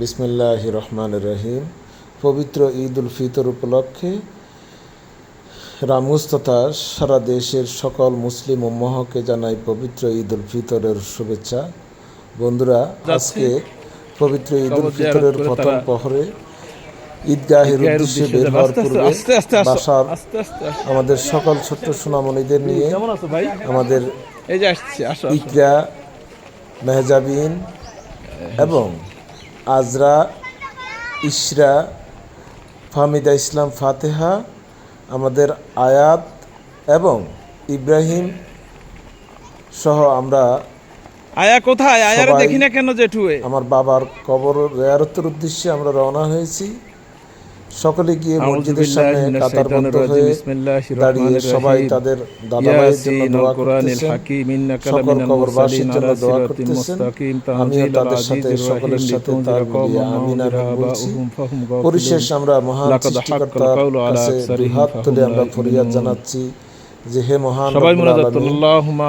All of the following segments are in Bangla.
বিসমিল্লাহ রহমান রহিম পবিত্র ঈদ উল ফিতর উপলক্ষে রামুজ তথা সারা দেশের সকল মুসলিম ও মহকে জানাই পবিত্র ঈদ উল ফিতরের শুভেচ্ছা বন্ধুরা আজকে পবিত্র ঈদ উল ফিতরের প্রথম প্রহরে ঈদগাহের উদ্দেশ্যে বের হওয়ার পূর্বে বাসার। আমাদের সকল ছোট্ট সোনামণিদের নিয়ে আমাদের। ইকরা মেহজাবিন এবং আজরা ইশরা ফামিদা ইসলাম ফাতেহা আমাদের আয়াত এবং ইব্রাহিম সহ আমরা আয়া কোথায়? আয়ারে দেখি না কেন জেঠুয়ে? আমার বাবার কবর রেয়ারতের উদ্দেশ্যে আমরা রওনা হয়েছি। সকলে গিয়ে মসজিদের সামনে কাতার কাতারবদ্ধ হয়ে দাঁড়িয়ে সবাই তাদের তাদের দাদাভাইয়ের জন্য দোয়া করতেছেন। সকল কবরবাসীর জন্য দোয়া করতেছেন। আমিও তাদের সাথে সকলের সাথে তার কওমান আমিন আমিন বলছি। পরিশেষ আমরা মহান সৃষ্টিকর্তার কাছে দুহাত তুলে আমরা ফরিয়াদ জানাচ্ছি। যে হে মহান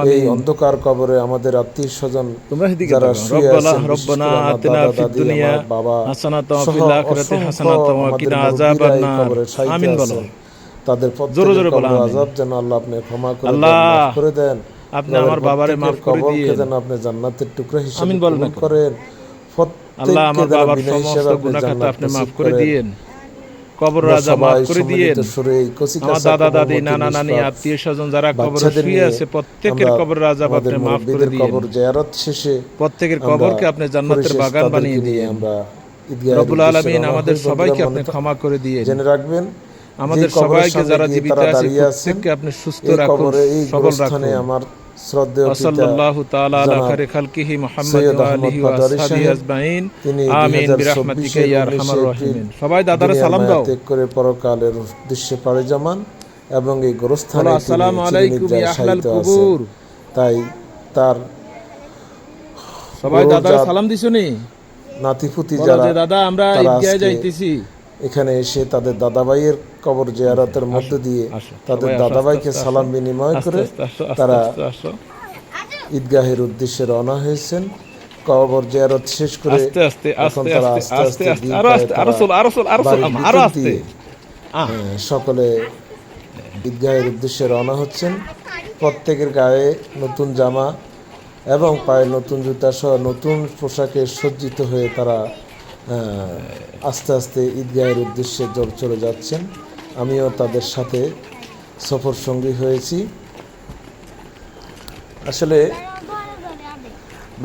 এই অন্ধকার কবরে আমাদের আত্মীয় স্বজন যারা শুয়ে আছেন, বাবা। তাদের আমিন। যেন আল্লাহ আপনি ক্ষমা করে দেন মাফ করে দেন আপনি আমার বাবারে মাফ করে দিয়েন। যেন আপনি জান্নাতের টুকরা হিসেবে। করেন আল্লাহ আমার বাবার সমস্ত গুনাহ আপনি মাফ করে। দিয়েন কবর রাজা মাফ করে আমার দাদা দাদি নানা নানি আত্মীয় স্বজন যারা কবরে শুয়ে আছে প্রত্যেকের কবর রাজা আপনি মাফ করে দিয়েন। কবর জিয়ারত শেষে প্রত্যেকের কবরকে আপনি জান্নাতের বাগান বানিয়ে নিয়ে দিয়েন। আমরা রব্বুল আলামিন আমাদের সবাইকে আপনি ক্ষমা করে দিয়ে জেনে রাখবেন আমাদের সবাইকে যারা জীবিত আছে প্রত্যেককে আপনি সুস্থ রাখুন সবল রাখুন। আমার শ্রদ্ধেয় পিতা ওয়াসাল্লাল্লাহু তাআলা আলা জনাব খায়রি খালকিহি মুহাম্মাদ সৈয়দ ওয়া আহমদ আলিহি ওয়া পাটোয়ারি আসহাবিহি সাহেব, আজমাইন। তিনি আমিন 2024 বিরহমাতিকা আরহামার 19 রাহিমিন। সবাই দাদারে সালাম দাও। ত্যাগ করে পরকালের উদ্দেশ্যে পাড়ি জমান এবং এই গোরস্থানে আসসালামু আলাইকুম ইয়া আহলাল কুবুর। তাই তার সবাই দাদারে জাত- সালাম দিছনি নাতিপুতি যারা দাদা আমরা ঈদগাহে যাইতেছি। এখানে এসে তাদের দাদাভাইয়ের কবর জিয়ারতের মধ্য দিয়ে তাদের দাদাভাইকে আস্তে সালাম বিনিময় করে তারা ঈদগাহের উদ্দেশ্যে রওনা হয়েছেন। কবর জিয়ারত শেষ করে আস্তে আস্তে আস্তে আস্তে আরও আস্তে আরও চল আরও চল আরও চল আরও আস্তে। দিয়ে, আহ, সকলে ঈদগাহের উদ্দেশ্যে রওনা হচ্ছেন। প্রত্যেকের গায়ে নতুন জামা এবং পায়ে নতুন জুতা সহ নতুন পোশাকে সজ্জিত হয়ে তারা আস্তে আস্তে ঈদগাহের উদ্দেশ্যে জল চলে যাচ্ছেন। আমিও তাদের সাথে সফর সঙ্গী হয়েছি। আসলে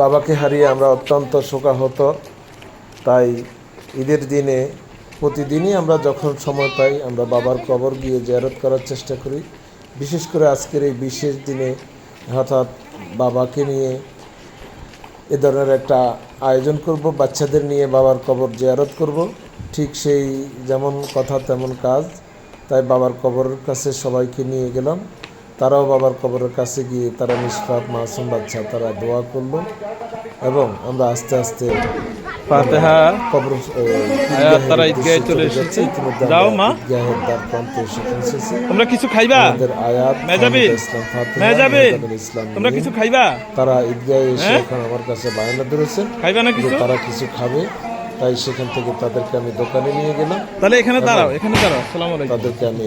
বাবাকে হারিয়ে আমরা অত্যন্ত শোকাহত। তাই ঈদের দিনে প্রতিদিনই আমরা যখন সময় পাই, আমরা বাবার কবর গিয়ে জিয়ারত করার চেষ্টা করি। বিশেষ করে আজকের এই বিশেষ দিনে হঠাৎ বাবাকে নিয়ে এ ধরনের একটা আয়োজন করব, বাচ্চাদের নিয়ে বাবার কবর জিয়ারত করব। ঠিক সেই যেমন কথা, তেমন কাজ। তাই বাবার কবরের কাছে সবাইকে নিয়ে গেলাম। তারাও বাবার কবরের কাছে গিয়ে তারা নিষ্পাপ, মাসুম বাচ্চা, তারা দোয়া করল। এবং আমরা আস্তে আস্তে ফাতিহা তারা ঈদগাহে চলে এসেছে। যাও মা। তোমরা কিছু খাইবা? তোমরা কিছু খাইবা? তারা ঈদগাহে এসে হ্যাঁ? এখন আমার কাছে বায়না ধরেছেন খাইবা না কিছু? তারা কিছু খাবে। তাই সেখান থেকে তাদেরকে আমি দোকানে নিয়ে গেলাম। তাহলে এখানে দাঁড়াও এখানে দাঁড়াও। আসসালামু আলাইকুম। তাদেরকে আমি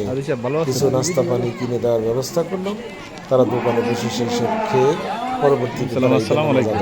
কিছু নাস্তা পানি কিনে দেওয়ার ব্যবস্থা করলাম। তারা দোকানে বসে সেই সব খেয়ে পরবর্তীতে নামাজ আলাইকুম।